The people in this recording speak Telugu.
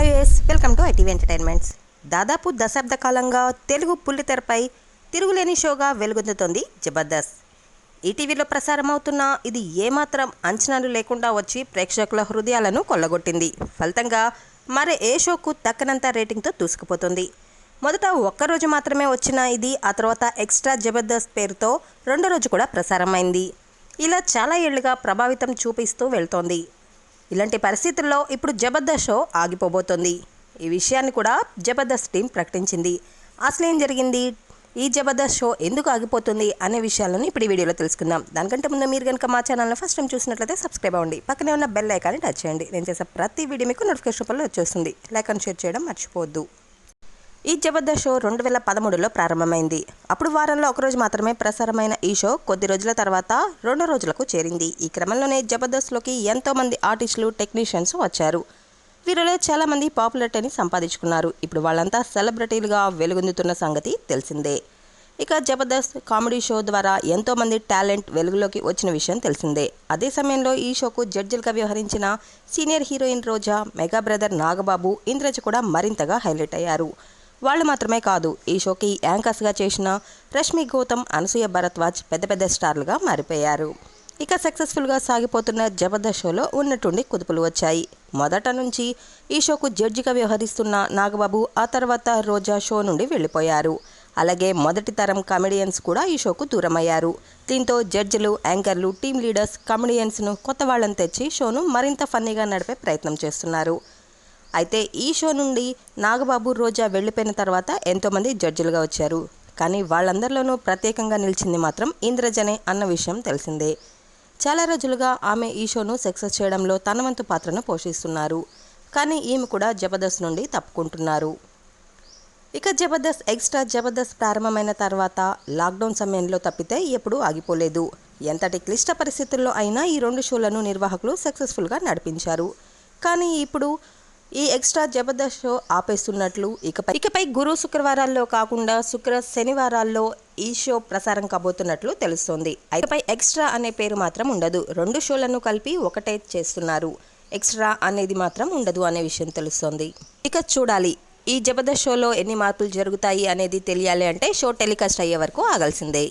Hi yes welcome to ITV entertainments. దాదాపు దశాబ్ద కాలంగా తెలుగు పుల్లితెరపై తిరుగులేని షోగా వెలుగొందుతోంది జబర్దస్త్. ఈటీవీలో ప్రసారమవుతున్న ఇది ఏమాత్రం అంచనాలు లేకుండా వచ్చి ప్రేక్షకుల హృదయాలను కొల్లగొట్టింది. ఫలితంగా మరే ఏ షోకు తక్కనంత రేటింగ్తో దూసుకుపోతుంది. మొదట ఒక్కరోజు మాత్రమే వచ్చిన ఇది ఆ తర్వాత ఎక్స్ట్రా జబర్దస్త్ పేరుతో రెండో రోజు కూడా ప్రసారమైంది. ఇలా చాలా ఏళ్ళుగా ప్రభావితం చూపిస్తూ వెళ్తోంది. ఇలాంటి పరిస్థితుల్లో ఇప్పుడు జబర్దస్త్ షో ఆగిపోబోతోంది. ఈ విషయాన్ని కూడా జబర్దస్త్ టీం ప్రకటించింది. అసలు ఏం జరిగింది? ఈ జబర్దస్త్ షో ఎందుకు ఆగిపోతుంది అనే విషయాలను ఇప్పుడు ఈ వీడియోలో తెలుసుకుందాం. దానికంటే ముందు మీరు కనుక మా ఛానల్ని ఫస్ట్ టైం చూసినట్లయితే సబ్స్క్రైబ్ అవ్వండి. పక్కనే ఉన్న బెల్ ఐకాన్ని టచ్ చేయండి. నేను చేసే ప్రతి వీడియో మీకు నోటిఫికేషన్ రూపంలో వచ్చేస్తుంది. లైక్ అండ్ షేర్ చేయడం మర్చిపోవద్దు. ఈ జబర్దస్త్ షో రెండు వేల పదమూడులో ప్రారంభమైంది. అప్పుడు వారంలో ఒకరోజు మాత్రమే ప్రసారమైన ఈ షో కొద్ది రోజుల తర్వాత రెండు రోజులకు చేరింది. ఈ క్రమంలోనే జబర్దస్త్లోకి ఎంతోమంది ఆర్టిస్టులు టెక్నీషియన్స్ వచ్చారు. వీరిలో చాలామంది పాపులారిటీని సంపాదించుకున్నారు. ఇప్పుడు వాళ్ళంతా సెలబ్రిటీలుగా వెలుగొందుతున్న సంగతి తెలిసిందే. ఇక జబర్దస్త్ కామెడీ షో ద్వారా ఎంతోమంది టాలెంట్ వెలుగులోకి వచ్చిన విషయం తెలిసిందే. అదే సమయంలో ఈ షోకు జడ్జిలుగా వ్యవహరించిన senior heroine Roja mega brother Nagababu Indraja కూడా మరింతగా హైలైట్ అయ్యారు. వాళ్ళు మాత్రమే కాదు ఈ షోకి యాంకర్స్గా చేసిన రష్మి గౌతమ్ అనసూయ భరద్వాజ్ పెద్ద పెద్ద స్టార్లుగా మారిపోయారు. ఇక సక్సెస్ఫుల్గా సాగిపోతున్న జబర్దస్త్ షోలో ఉన్నట్టుండి కుదుపులు వచ్చాయి. మొదట నుంచి ఈ షోకు జడ్జిగా వ్యవహరిస్తున్న నాగబాబు ఆ తర్వాత రోజా షో నుండి వెళ్ళిపోయారు. అలాగే మొదటి తరం కమెడియన్స్ కూడా ఈ షోకు దూరమయ్యారు. దీంతో జడ్జిలు యాంకర్లు టీమ్ లీడర్స్ కమెడియన్స్ను కొత్త వాళ్ళని తెచ్చి షోను మరింత ఫన్నీగా నడిపే ప్రయత్నం చేస్తున్నారు. అయితే ఈ షో నుండి నాగబాబు రోజా వెళ్ళిపోయిన తర్వాత ఎంతోమంది జడ్జిలుగా వచ్చారు. కానీ వాళ్ళందరిలోనూ ప్రత్యేకంగా నిలిచింది మాత్రం ఇంద్రజనే అన్న విషయం తెలిసిందే. చాలా రోజులుగా ఆమె ఈ షోను సక్సెస్ చేయడంలో తన వంతు పాత్రను పోషిస్తున్నారు. కానీ ఈమె కూడా జబర్దస్త్ నుండి తప్పుకుంటున్నారు. ఇక జబర్దస్త్ ఎక్స్ట్రా జబర్దస్త్ ప్రారంభమైన తర్వాత లాక్డౌన్ సమయంలో తప్పితే ఎప్పుడూ ఆగిపోలేదు. ఎంతటి క్లిష్ట పరిస్థితుల్లో అయినా ఈ రెండు షోలను నిర్వాహకులు సక్సెస్ఫుల్గా నడిపించారు. కానీ ఇప్పుడు ఈ ఎక్స్ట్రా జబర్దస్త్ షో ఆపేస్తున్నట్లు ఇకపై ఇకపై గురు శుక్రవారాల్లో కాకుండా శుక్ర శనివారాల్లో ఈ షో ప్రసారం కాబోతున్నట్లు తెలుస్తోంది. ఇకపై ఎక్స్ట్రా అనే పేరు మాత్రం ఉండదు. రెండు షోలను కలిపి ఒకటే చేస్తున్నారు. ఎక్స్ట్రా అనేది మాత్రం ఉండదు అనే విషయం తెలుస్తోంది. ఇక చూడాలి. ఈ జబర్దస్త్ షోలో ఎన్ని మార్పులు జరుగుతాయి అనేది తెలియాలి అంటే షో టెలికాస్ట్ అయ్యే వరకు ఆగాల్సిందే.